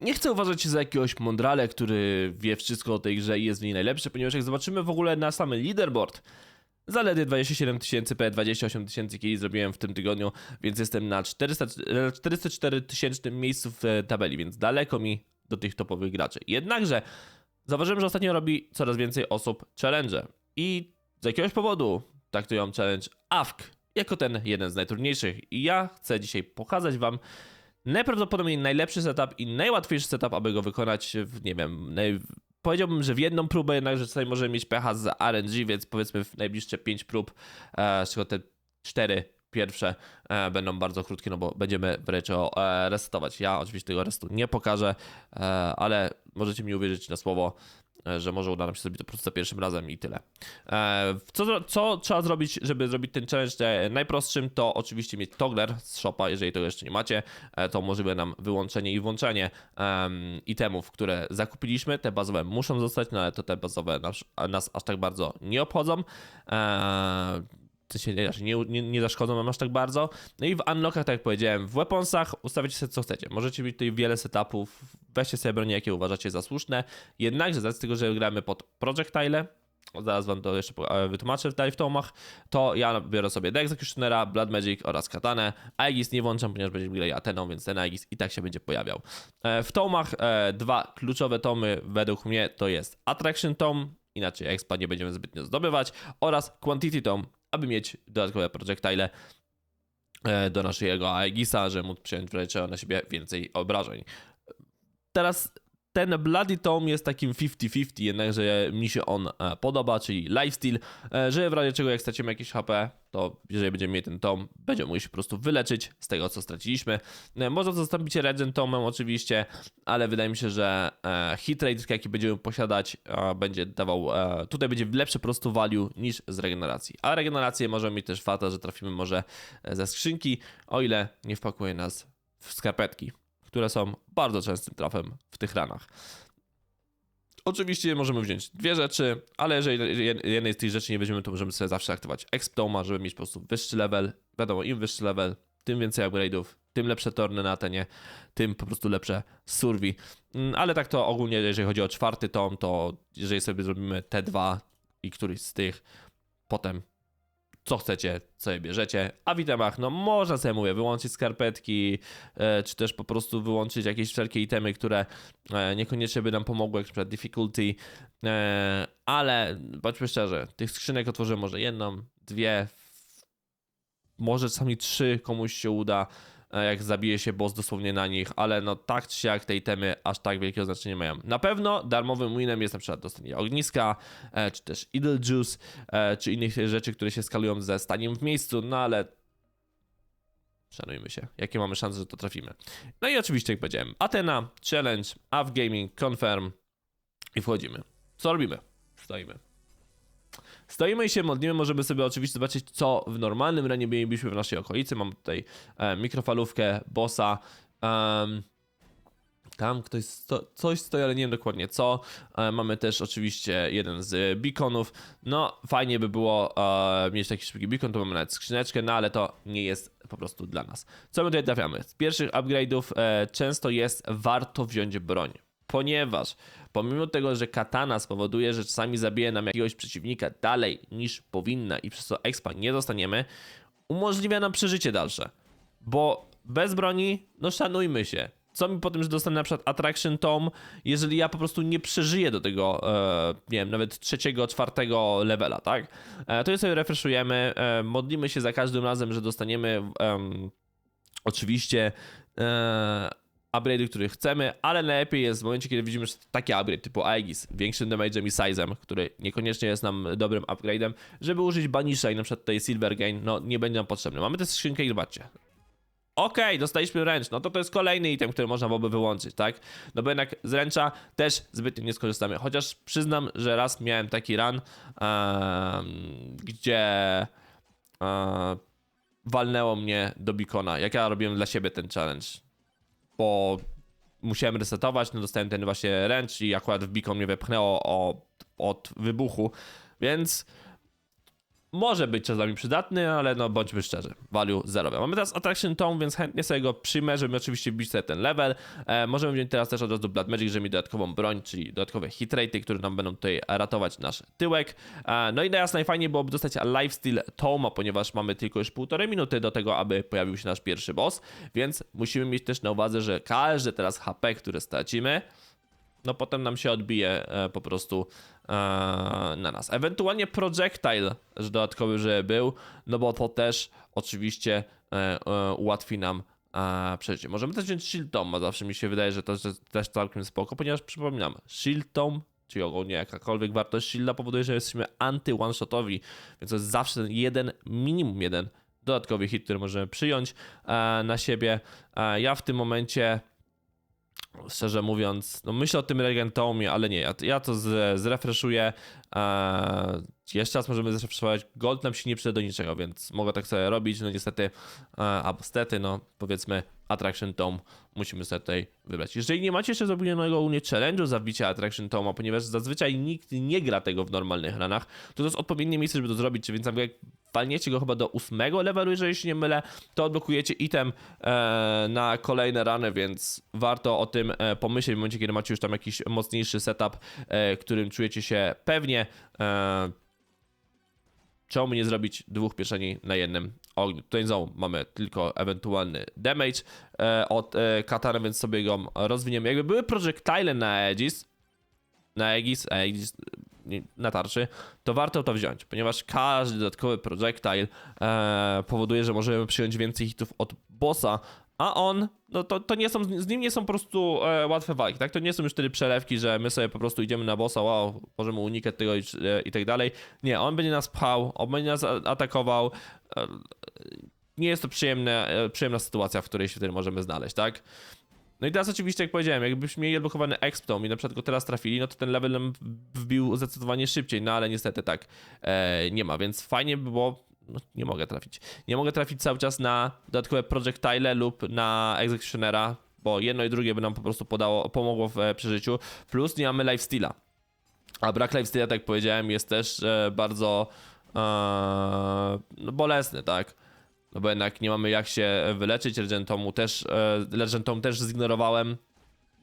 nie chcę uważać się za jakiegoś mądrale, który wie wszystko o tej grze i jest w niej najlepszy, ponieważ jak zobaczymy w ogóle na samy leaderboard, zaledwie 27 tysięcy, prawie 28 tysięcy kili zrobiłem w tym tygodniu, więc jestem na 400, 404 tysięcznym miejscu w e, tabeli, więc daleko mi do tych topowych graczy. Jednakże zauważyłem, że ostatnio robi coraz więcej osób challenge i z jakiegoś powodu traktują challenge AFK jako ten jeden z najtrudniejszych. I ja chcę dzisiaj pokazać wam najprawdopodobniej najlepszy setup i najłatwiejszy setup, aby go wykonać w, nie wiem, naj... powiedziałbym, że w jedną próbę, jednakże tutaj możemy mieć pecha z RNG, więc powiedzmy w najbliższe 5 prób, e, z czego te 4 pierwsze e, będą bardzo krótkie, no bo będziemy wręcz e, resetować. Ja oczywiście tego restu nie pokażę, e, ale możecie mi uwierzyć na słowo, że może uda nam się zrobić to po prostu za pierwszym razem i tyle. E, Co, co trzeba zrobić, żeby zrobić ten challenge e, najprostszym, to oczywiście mieć toggler z shopa, jeżeli tego jeszcze nie macie, e, to umożliwia nam wyłączenie i włączenie em, itemów, które zakupiliśmy. Te bazowe muszą zostać, no ale to te bazowe nas, nas aż tak bardzo nie obchodzą. W sensie nie, nie, nie, nie zaszkodzą nam aż tak bardzo. No i w unlockach, tak jak powiedziałem, w weaponsach ustawiacie sobie co chcecie. Możecie mieć tutaj wiele setupów, weźcie sobie broni, jakie uważacie za słuszne. Jednakże z racji tego, że gramy pod projectile, zaraz wam to jeszcze e, wytłumaczę w Dive Tomach, to ja biorę sobie The Executionera, Blood Magic oraz Katanę. Aegis nie włączam, ponieważ będziemy grali Ateną, więc ten Aegis i tak się będzie pojawiał. E, W tomach e, dwa kluczowe tomy według mnie to jest Attraction Tom, inaczej expa nie będziemy zbytnio zdobywać, oraz Quantity Tom, aby mieć dodatkowe projectile e, do naszego Aegisa, żeby móc przyjąć wręcz na siebie więcej obrażeń. Teraz ten Bloody Tome jest takim 50-50, jednakże mi się on e, podoba, czyli lifesteal, e, że w razie czego jak stracimy jakieś HP, to jeżeli będziemy mieli ten tom, będziemy mogli się po prostu wyleczyć z tego, co straciliśmy. E, Można to zastąpić Regent Tomem oczywiście, ale wydaje mi się, że e, hit rate, jaki będziemy posiadać, będzie dawał, tutaj będzie lepsze po prostu value niż z regeneracji. A regenerację możemy mieć też fata, że trafimy może ze skrzynki, o ile nie wpakuje nas w skarpetki które są bardzo częstym trafem w tych ranach. Oczywiście możemy wziąć dwie rzeczy, ale jeżeli jed- jednej z tych rzeczy nie weźmiemy, to możemy sobie zawsze aktywować Exptoma, żeby mieć po prostu wyższy level. Wiadomo, im wyższy level, tym więcej upgrade'ów, tym lepsze torny na Atenie, tym po prostu lepsze survi. Mm, Ale tak to ogólnie, jeżeli chodzi o czwarty tom, to jeżeli sobie zrobimy te dwa i któryś z tych, potem co chcecie, sobie bierzecie. A w itemach, no można sobie, mówię, wyłączyć skarpetki, e, czy też po prostu wyłączyć jakieś wszelkie itemy, które e, niekoniecznie by nam pomogły, jak na przykład difficulty, e, ale bądźmy szczerzy, tych skrzynek otworzymy może jedną, dwie, może czasami trzy komuś się uda, jak zabije się boss dosłownie na nich, ale no tak czy siak te itemy aż tak wielkiego znaczenia mają. Na pewno darmowym winem jest na przykład dostanie ogniska, e, czy też idle juice, e, czy innych rzeczy, które się skalują ze staniem w miejscu, no ale szanujmy się, jakie mamy szanse, że to trafimy. No i oczywiście, jak powiedziałem, Athena, Challenge, Av Gaming, Confirm i wchodzimy. Co robimy? Stoimy. Stoimy i się modlimy, możemy sobie oczywiście zobaczyć, co w normalnym ranie mielibyśmy w naszej okolicy. Mam tutaj e, mikrofalówkę, bossa, em, tam ktoś sto, coś stoi, ale nie wiem dokładnie co. E, mamy też oczywiście jeden z beaconów. No, fajnie by było e, mieć taki szybki beacon, to mamy nawet skrzyneczkę, no ale to nie jest po prostu dla nas. Co my tutaj trafiamy? Z pierwszych upgrade'ów e, często jest warto wziąć broń, ponieważ pomimo tego, że katana spowoduje, że czasami zabije nam jakiegoś przeciwnika dalej niż powinna i przez to expa nie dostaniemy, umożliwia nam przeżycie dalsze. Bo bez broni, no szanujmy się. Co mi po tym, że dostanę na przykład Attraction Tom, jeżeli ja po prostu nie przeżyję do tego, e, nie wiem, nawet trzeciego, czwartego levela, tak? E, to je sobie refreshujemy, e, modlimy się za każdym razem, że dostaniemy em, oczywiście e, upgrade'y, które chcemy, ale najlepiej jest w momencie, kiedy widzimy że taki upgrade typu Aegis, większym damage'em i size'em, który niekoniecznie jest nam dobrym upgrade'em, żeby użyć Banisha i na przykład tutaj Silver Gain, no nie będzie nam potrzebny. Mamy tę skrzynkę i zobaczcie. Okej, dostaliśmy ręcz, no to to jest kolejny item, który można byłoby wyłączyć, tak? No bo jednak z ręcza też zbytnio nie skorzystamy. Chociaż przyznam, że raz miałem taki run, em, gdzie em, walnęło mnie do Beacona, jak ja robiłem dla siebie ten challenge. Bo musiałem resetować, no dostałem ten właśnie ręcz i akurat w Beacon mnie wepchnęło o, od wybuchu, więc może być czasami przydatny, ale no bądźmy szczerzy, value zerowe. Mamy teraz Attraction Tome, więc chętnie sobie go przyjmę, żeby oczywiście wbić sobie ten level. E, możemy wziąć teraz też od razu Blood Magic, żeby mieć dodatkową broń, czyli dodatkowe hit ratey, które nam będą tutaj ratować nasz tyłek. E, no i teraz najfajniej byłoby dostać Lifesteal Tome, ponieważ mamy tylko już półtorej minuty do tego, aby pojawił się nasz pierwszy boss, więc musimy mieć też na uwadze, że każde teraz HP, które stracimy, no potem nam się odbije e, po prostu na nas. Ewentualnie projectile, że dodatkowy, żeby był, no bo to też oczywiście e, e, ułatwi nam e, przejście. Możemy też wziąć shield tom, a zawsze mi się wydaje, że to jest też całkiem spoko, ponieważ przypominam, shield tom czyli ogólnie jakakolwiek wartość shielda powoduje, że jesteśmy anty-one-shotowi, więc to jest zawsze jeden, minimum jeden dodatkowy hit, który możemy przyjąć e, na siebie. E, ja w tym momencie szczerze mówiąc, no myślę o tym Regentomie, ale nie, ja, ja to z, zrefreshuję. Eee, jeszcze raz możemy zrefreshować. Gold nam się nie przyda do niczego, więc mogę tak sobie robić. No niestety, e, albo stety, no powiedzmy Attraction Tome musimy sobie tutaj wybrać. Jeżeli nie macie jeszcze zrobionego ogólnie challenge'u za wbicie Attraction Toma, ponieważ zazwyczaj nikt nie gra tego w normalnych ranach, to to jest odpowiednie miejsce, żeby to zrobić, więc jak walniecie go chyba do ósmego levelu, jeżeli się nie mylę, to odblokujecie item e, na kolejne rany, więc warto o tym e, pomyśleć w momencie, kiedy macie już tam jakiś mocniejszy setup, e, którym czujecie się pewnie. E, czemu nie zrobić dwóch pieczeni na jednym ogniu? Tutaj znowu mamy tylko ewentualny damage od katana, więc sobie go rozwiniemy. Jakby były projectile na Aegis, na Aegis, Aegis na tarczy, to warto to wziąć, ponieważ każdy dodatkowy projectile powoduje, że możemy przyjąć więcej hitów od bossa, a on, no to, to nie są, z nim nie są po prostu e, łatwe walki, tak? To nie są już wtedy przelewki, że my sobie po prostu idziemy na bossa, wow, możemy unikać tego i, e, i tak dalej. Nie, on będzie nas pchał, on będzie nas atakował. E, nie jest to przyjemne, e, przyjemna sytuacja, w której się wtedy możemy znaleźć, tak? No i teraz oczywiście, jak powiedziałem, jakbyśmy mieli odblokowany Exptom i na przykład go teraz trafili, no to ten level nam wbił zdecydowanie szybciej, no ale niestety tak e, nie ma, więc fajnie by było, no nie mogę trafić, nie mogę trafić cały czas na dodatkowe projectile lub na Executionera, bo jedno i drugie by nam po prostu podało, pomogło w e, przeżyciu, plus nie mamy lifesteala. A brak lifesteala, tak jak powiedziałem, jest też e, bardzo e, no, bolesny, tak? No bo jednak nie mamy jak się wyleczyć. Legend Tomu też, e, też zignorowałem,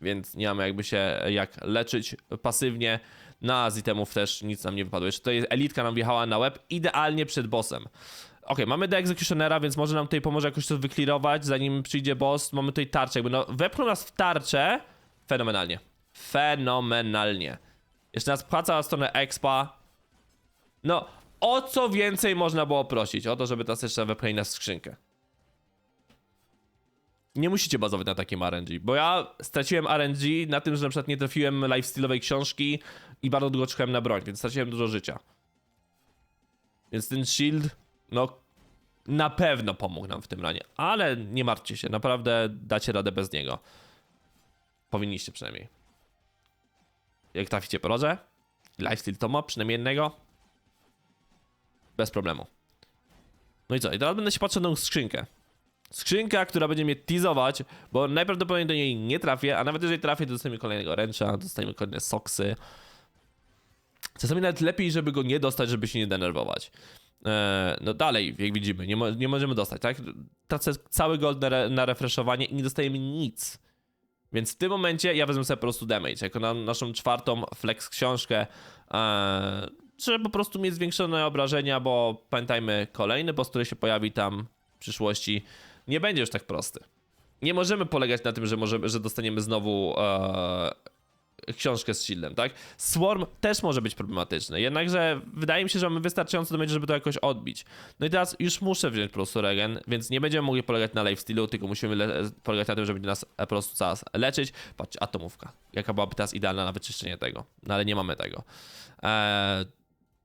więc nie mamy jakby się jak leczyć pasywnie. Na z itemów też nic nam nie wypadło. Jeszcze tutaj elitka nam wjechała na łeb idealnie przed bossem. Ok, mamy do Executionera, więc może nam tutaj pomoże jakoś to wyklirować, zanim przyjdzie boss. Mamy tutaj tarczę, jakby no, wepchnął nas w tarczę fenomenalnie. Fenomenalnie. Jeszcze nas pcha cała stronę expa. No, o co więcej można było prosić? O to, żeby teraz jeszcze wepchnęli nas w skrzynkę. Nie musicie bazować na takim RNG, bo ja straciłem RNG na tym, że na przykład nie trafiłem lifestyle'owej książki i bardzo długo czekałem na broń, więc straciłem dużo życia. Więc ten shield, no, na pewno pomógł nam w tym ranie, ale nie martwcie się, naprawdę dacie radę bez niego. Powinniście przynajmniej. Jak traficie po rodze, lifesteal to ma przynajmniej jednego, bez problemu. No i co? I teraz będę się patrzył na skrzynkę. Skrzynka, która będzie mnie teasować, bo najprawdopodobniej do niej nie trafię, a nawet jeżeli trafię, to dostaniemy kolejnego ręcza, dostaniemy kolejne soksy. Czasami nawet lepiej, żeby go nie dostać, żeby się nie denerwować. Eee, no dalej, jak widzimy, nie, mo nie możemy dostać, tak? Tracę cały gold na, re na refreshowanie i nie dostajemy nic. Więc w tym momencie ja wezmę sobie po prostu damage, jako na naszą czwartą flex książkę. Eee, żeby po prostu mieć zwiększone obrażenia, bo pamiętajmy, kolejny boss, który się pojawi tam w przyszłości, nie będzie już tak prosty. Nie możemy polegać na tym, że, możemy, że dostaniemy znowu e, książkę z shieldem, tak? Swarm też może być problematyczny, jednakże wydaje mi się, że mamy wystarczająco damage, żeby to jakoś odbić. No i teraz już muszę wziąć po prostu regen, więc nie będziemy mogli polegać na lifestealu, tylko musimy le- polegać na tym, żeby nas po prostu zaraz leczyć. Patrzcie, atomówka. Jaka byłaby teraz idealna na wyczyszczenie tego, no ale nie mamy tego. Eee,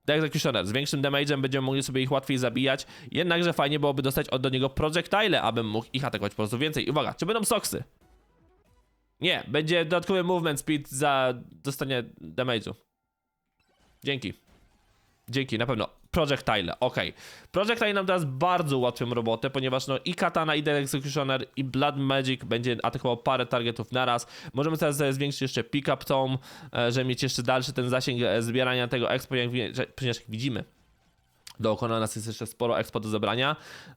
The Executioner. Z większym damage'em będziemy mogli sobie ich łatwiej zabijać. Jednakże fajnie byłoby dostać od do niego projectile, abym mógł ich atakować po prostu więcej. Uwaga, czy będą soksy? Nie, będzie dodatkowy movement speed za dostanie damage'u. Dzięki. Dzięki, na pewno. Projectile, ok. Projectile nam teraz bardzo ułatwią robotę, ponieważ no i Katana, i The Executioner, i Blood Magic będzie atakował parę targetów naraz. Możemy teraz sobie zwiększyć jeszcze Pick Up Tome, e, żeby mieć jeszcze dalszy ten zasięg e, zbierania tego expo, jak, ponieważ jak widzimy, Dookoła nas jest jeszcze sporo expo do zebrania.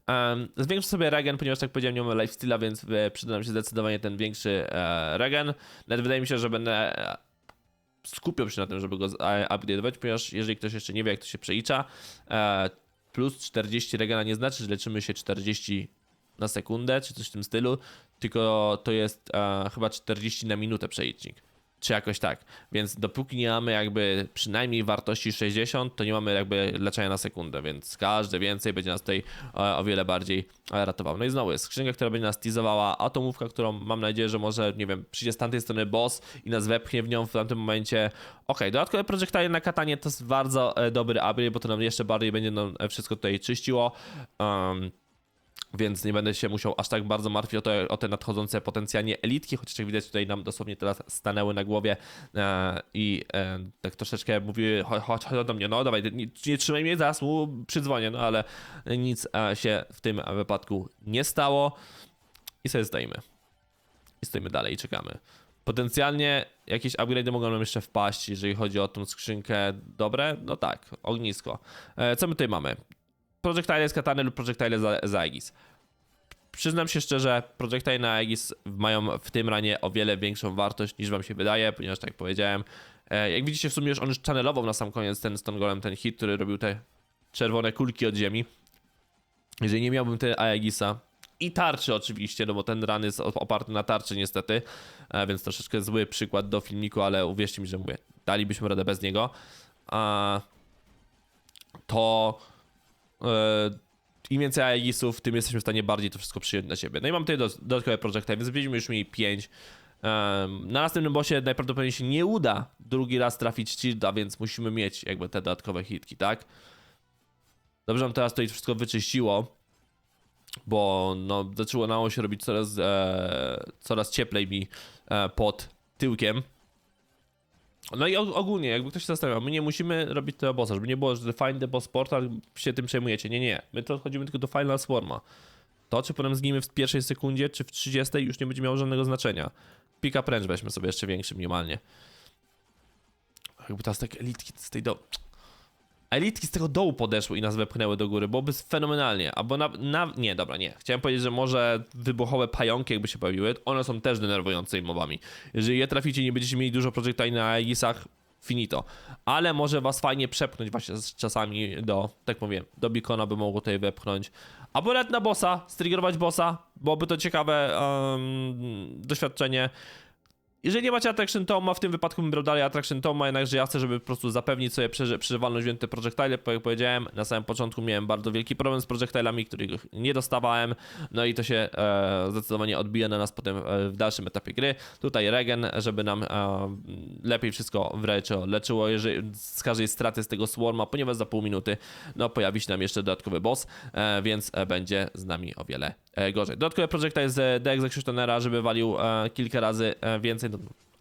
Um, zwiększę sobie regen, ponieważ tak powiedziałem, nie mamy lifesteala, więc e, przyda nam się zdecydowanie ten większy e, regen. Nawet wydaje mi się, że będę skupiał się na tym, żeby go upgrade'ować, ponieważ jeżeli ktoś jeszcze nie wie, jak to się przelicza, e, plus 40 regena nie znaczy, że leczymy się 40 na sekundę, czy coś w tym stylu, tylko to jest e, chyba 40 na minutę przelicznik. Czy jakoś tak. Więc dopóki nie mamy jakby przynajmniej wartości 60, to nie mamy jakby leczenia na sekundę, więc każde więcej będzie nas tutaj e, o wiele bardziej e, ratował. No i znowu jest skrzynka, która będzie nas teasowała, atomówka, którą mam nadzieję, że może, nie wiem, przyjdzie z tamtej strony boss i nas wepchnie w nią w tamtym momencie. Okej, dodatkowe projektile na katanie to jest bardzo e, dobry upgrade, bo to nam jeszcze bardziej będzie nam wszystko tutaj czyściło. Um, więc nie będę się musiał aż tak bardzo martwić o te, o te nadchodzące potencjalnie elitki, chociaż jak widać tutaj nam dosłownie teraz stanęły na głowie e, i e, tak troszeczkę mówiły, chodź, chodź, do mnie, no dawaj, nie, nie trzymaj mnie, zaraz mu przydzwonię, no ale nic e, się w tym wypadku nie stało i sobie zdajemy. I stoimy dalej i czekamy. Potencjalnie jakieś upgrade mogą nam jeszcze wpaść, jeżeli chodzi o tą skrzynkę. Dobre? No tak, ognisko. E, co my tutaj mamy? Projectile z katany lub projectile za, za Aegis. Przyznam się szczerze, projectile na Aegis mają w tym ranie o wiele większą wartość niż wam się wydaje, ponieważ tak jak powiedziałem, e, jak widzicie w sumie już on już channelował na sam koniec ten Stone Golem, ten hit, który robił te czerwone kulki od ziemi. Jeżeli nie miałbym tej Aegisa i tarczy oczywiście, no bo ten run jest oparty na tarczy niestety, e, więc troszeczkę zły przykład do filmiku, ale uwierzcie mi, że mówię, dalibyśmy radę bez niego. To im więcej Aegisów, tym jesteśmy w stanie bardziej to wszystko przyjąć na siebie. No i mam tutaj dodatkowe projekty, więc byliśmy już mieli 5. na następnym bossie najprawdopodobniej się nie uda drugi raz trafić shielda, więc musimy mieć jakby te dodatkowe hitki, tak? Dobrze nam teraz tutaj wszystko wyczyściło, bo no, zaczynało się robić coraz, e, coraz cieplej mi e, pod tyłkiem. No i og- ogólnie, jakby ktoś się zastanawiał, my nie musimy robić tego bossa, żeby nie było, że find the boss portal się tym przejmujecie. Nie, nie. My to chodzimy tylko do final swarma. To, czy potem zginiemy w pierwszej sekundzie, czy w 30 już nie będzie miało żadnego znaczenia. Up range weźmy sobie jeszcze większy minimalnie. Jakby teraz tak elitki z tej do... Elitki z tego dołu podeszły i nas wepchnęły do góry, byłoby fenomenalnie. Albo na, na... Nie, dobra, nie. Chciałem powiedzieć, że może wybuchowe pająki jakby się pojawiły. One są też denerwującymi mobami. Jeżeli je traficie i nie będziecie mieli dużo projektili na Aegisach, finito. Ale może was fajnie przepchnąć właśnie czasami do, tak mówię, do Beacona by mogło tutaj wepchnąć. Albo nawet na bossa, striggerować bossa, byłoby to ciekawe um, doświadczenie. Jeżeli nie macie Attraction Toma, w tym wypadku bym brał dalej Attraction Toma, jednakże ja chcę, żeby po prostu zapewnić sobie przeży- przeżywalność więcej projectile, bo jak powiedziałem, na samym początku miałem bardzo wielki problem z projectilami, których nie dostawałem, no i to się e, zdecydowanie odbija na nas potem e, w dalszym etapie gry. Tutaj regen, żeby nam e, lepiej wszystko wręczo leczyło jeżeli, z każdej straty z tego swarma, ponieważ za pół minuty no, pojawi się nam jeszcze dodatkowy boss, e, więc e, będzie z nami o wiele gorzej. Dodatkowe projectile z The Executionera, żeby walił e, kilka razy e, więcej, no,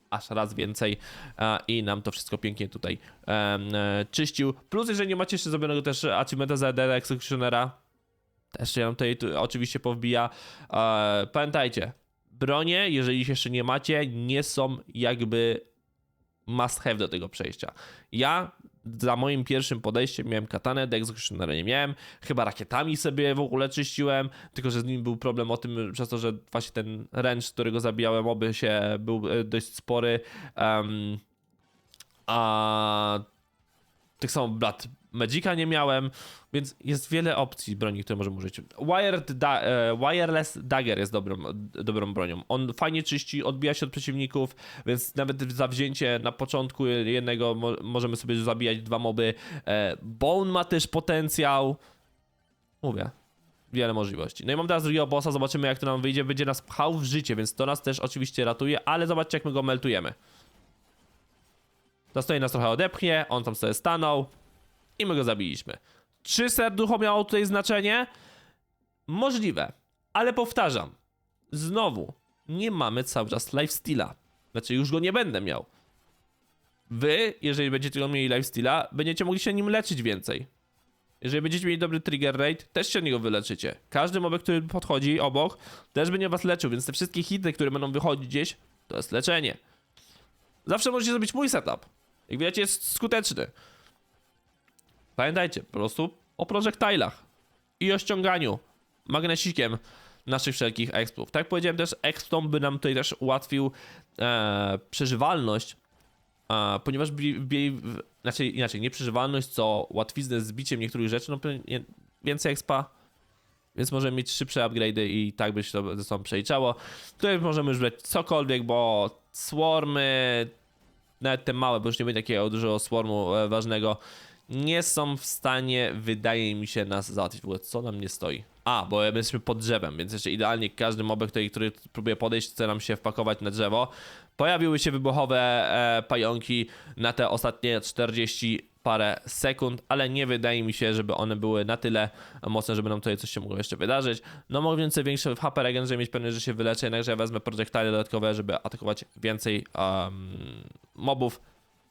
aż raz więcej e, i nam to wszystko pięknie tutaj e, e, czyścił. Plus, jeżeli nie macie jeszcze zrobionego też achievementa za The Executionera, też się nam tutaj tu, oczywiście powbija. E, pamiętajcie, bronie, jeżeli ich jeszcze nie macie, nie są jakby must have do tego przejścia. Ja za moim pierwszym podejściem miałem katanę, do Executionera nie miałem, chyba rakietami sobie w ogóle czyściłem, tylko że z nim był problem o tym, przez to, że właśnie ten wrench, którego zabijałem oby się, był e, dość spory, em, a tych samo Blood Magica nie miałem, więc jest wiele opcji broni, które możemy użyć. Wired da e, wireless Dagger jest dobrą, dobrą bronią. On fajnie czyści, odbija się od przeciwników, więc nawet za wzięcie na początku jednego mo możemy sobie zabijać dwa moby. E, Bone ma też potencjał. Mówię. Wiele możliwości. No i mam teraz drugiego bossa, zobaczymy jak to nam wyjdzie. Będzie nas pchał w życie, więc to nas też oczywiście ratuje, ale zobaczcie jak my go meltujemy. Dostoi nas trochę odepchnie, on tam sobie stanął i my go zabiliśmy. Czy serducho miało tutaj znaczenie? Możliwe, ale powtarzam, znowu, nie mamy cały czas lifesteala. Znaczy, już go nie będę miał. Wy, jeżeli będziecie go mieli lifesteala, będziecie mogli się nim leczyć więcej. Jeżeli będziecie mieli dobry trigger rate, też się niego wyleczycie. Każdy mobek, który podchodzi obok, też będzie was leczył, więc te wszystkie hity, które będą wychodzić gdzieś, to jest leczenie. Zawsze możecie zrobić mój setup. Jak widać, jest skuteczny. Pamiętajcie, po prostu o projektilach i o ściąganiu magnesikiem naszych wszelkich expów. Tak jak powiedziałem też, exptom by nam tutaj też ułatwił e, przeżywalność, e, ponieważ w, znaczy inaczej, nie przeżywalność, co łatwiznę z biciem niektórych rzeczy, no więcej expa, więc możemy mieć szybsze upgrade'y i tak by się to ze sobą przeliczało. Tutaj możemy już brać cokolwiek, bo swarmy, nawet te małe, bo już nie będzie takiego dużo swarmu e, ważnego, nie są w stanie, wydaje mi się, nas załatwić. W ogóle co nam nie stoi? A, bo my jesteśmy pod drzewem, więc jeszcze idealnie każdy mobek, który, który próbuje podejść, chce nam się wpakować na drzewo. Pojawiły się wybuchowe e, pająki na te ostatnie 40 parę sekund, ale nie wydaje mi się, żeby one były na tyle mocne, żeby nam tutaj coś się mogło jeszcze wydarzyć. No mogę więcej większy HP regen, żeby mieć pewność, że się wyleczę, jednakże ja wezmę projektile dodatkowe, żeby atakować więcej um, mobów.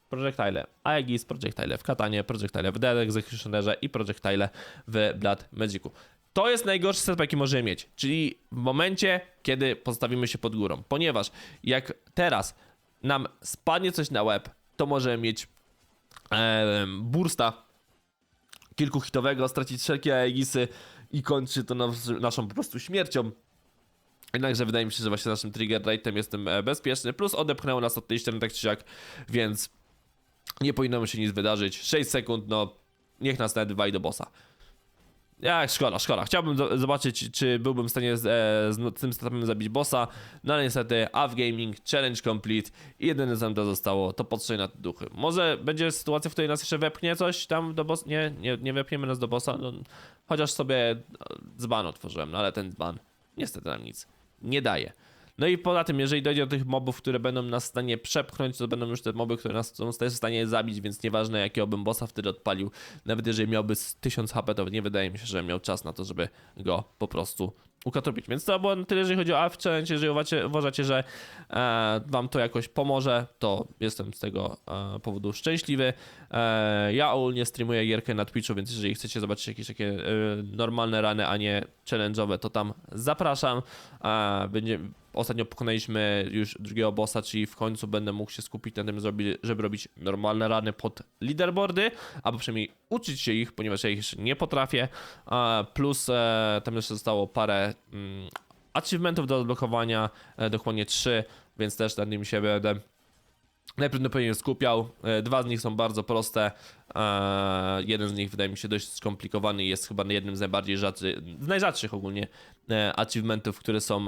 Projectile Aegis, Projectile w Katanie, Projectile w Dead Executionerze i Projectile w Blood Magicu. To jest najgorszy setup, jaki możemy mieć, czyli w momencie, kiedy postawimy się pod górą, ponieważ jak teraz nam spadnie coś na łeb, to możemy mieć em, bursta kilkuhitowego, stracić wszelkie Aegisy i kończy to nas, naszą po prostu śmiercią. Jednakże wydaje mi się, że właśnie naszym trigger rate'em jestem e, bezpieczny, plus odepchnęło nas od tej ściany tak czy siak, więc nie powinno mu się nic wydarzyć. 6 sekund, no niech nas nawet wywali do bossa. Ja, szkoda, szkoda. Chciałbym zo- zobaczyć, czy byłbym w stanie z, e, z tym setupem zabić bossa, no ale niestety AF Gaming, challenge complete i jedyne co zostało, to potrzej na te duchy. Może będzie sytuacja, w której nas jeszcze wepchnie coś tam do bossa? Nie, nie, nie wepchniemy nas do bossa, no, chociaż sobie e, dzban otworzyłem, no ale ten dzban niestety nam nic nie daje. No i poza tym, jeżeli dojdzie do tych mobów, które będą nas w stanie przepchnąć, to będą już te moby, które nas są w stanie zabić, więc nieważne jakiego bym bossa wtedy odpalił, nawet jeżeli miałby z 1000 HP, to nie wydaje mi się, że miał czas na to, żeby go po prostu ukatopić. Więc to było na tyle, jeżeli chodzi o AF Challenge. Jeżeli uważacie, uważacie że e, wam to jakoś pomoże, to jestem z tego e, powodu szczęśliwy. E, ja ogólnie streamuję gierkę na Twitchu, więc jeżeli chcecie zobaczyć jakieś takie e, normalne rany, a nie challenge'owe, to tam zapraszam. E, będzie, ostatnio pokonaliśmy już drugiego bossa, czyli w końcu będę mógł się skupić na tym, żeby robić normalne rany pod leaderboardy, albo przynajmniej uczyć się ich, ponieważ ja ich jeszcze nie potrafię. Plus e, tam jeszcze zostało parę mm, achievementów do odblokowania, e, dokładnie trzy, więc też nad nimi się będę najprawdopodobniej skupiał. E, Dwa z nich są bardzo proste. Jeden z nich wydaje mi się dość skomplikowany jest chyba jednym z najbardziej rzadszy, z najrzadszych ogólnie achievementów, które są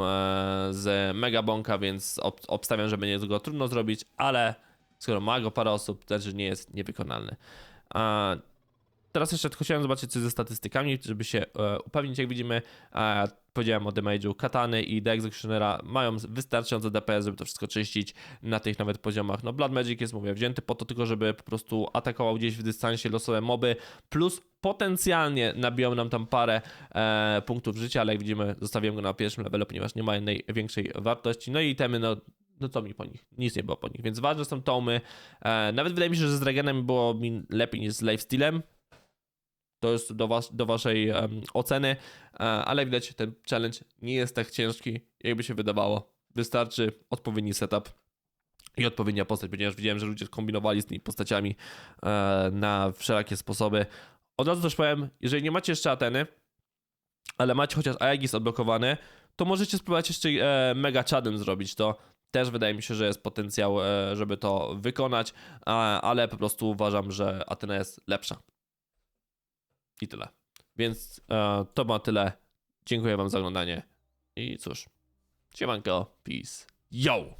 z Megabonka, więc ob- obstawiam, że będzie go trudno zrobić, ale skoro ma go parę osób, to znaczy, nie jest niewykonalny. Teraz jeszcze chciałem zobaczyć coś ze statystykami, żeby się e, upewnić. Jak widzimy, e, powiedziałem o damage'u Katany i The Executionera mają wystarczająco DPS, żeby to wszystko czyścić na tych nawet poziomach. No Blood Magic jest, mówię, wzięty po to tylko, żeby po prostu atakował gdzieś w dystansie losowe moby, plus potencjalnie nabiją nam tam parę e, punktów życia, ale jak widzimy, zostawiłem go na pierwszym levelu, ponieważ nie ma jednej większej wartości. No i temy, no no co mi po nich? Nic nie było po nich, więc ważne są tomy. E, nawet wydaje mi się, że z Regenem było mi lepiej niż z Lifestealem. To jest do, was, do waszej em, oceny, e, ale widać ten challenge nie jest tak ciężki, jakby się wydawało. Wystarczy odpowiedni setup i odpowiednia postać, ponieważ widziałem, że ludzie kombinowali z tymi postaciami e, na wszelakie sposoby. Od razu też powiem, jeżeli nie macie jeszcze Ateny, ale macie chociaż Aegis odblokowany, to możecie spróbować jeszcze e, Mega Chadem zrobić to. Też wydaje mi się, że jest potencjał, żeby to wykonać, ale po prostu uważam, że Atena jest lepsza. I tyle. Więc e, to ma tyle. Dziękuję Wam za oglądanie. I cóż, siemanko, peace. Yo!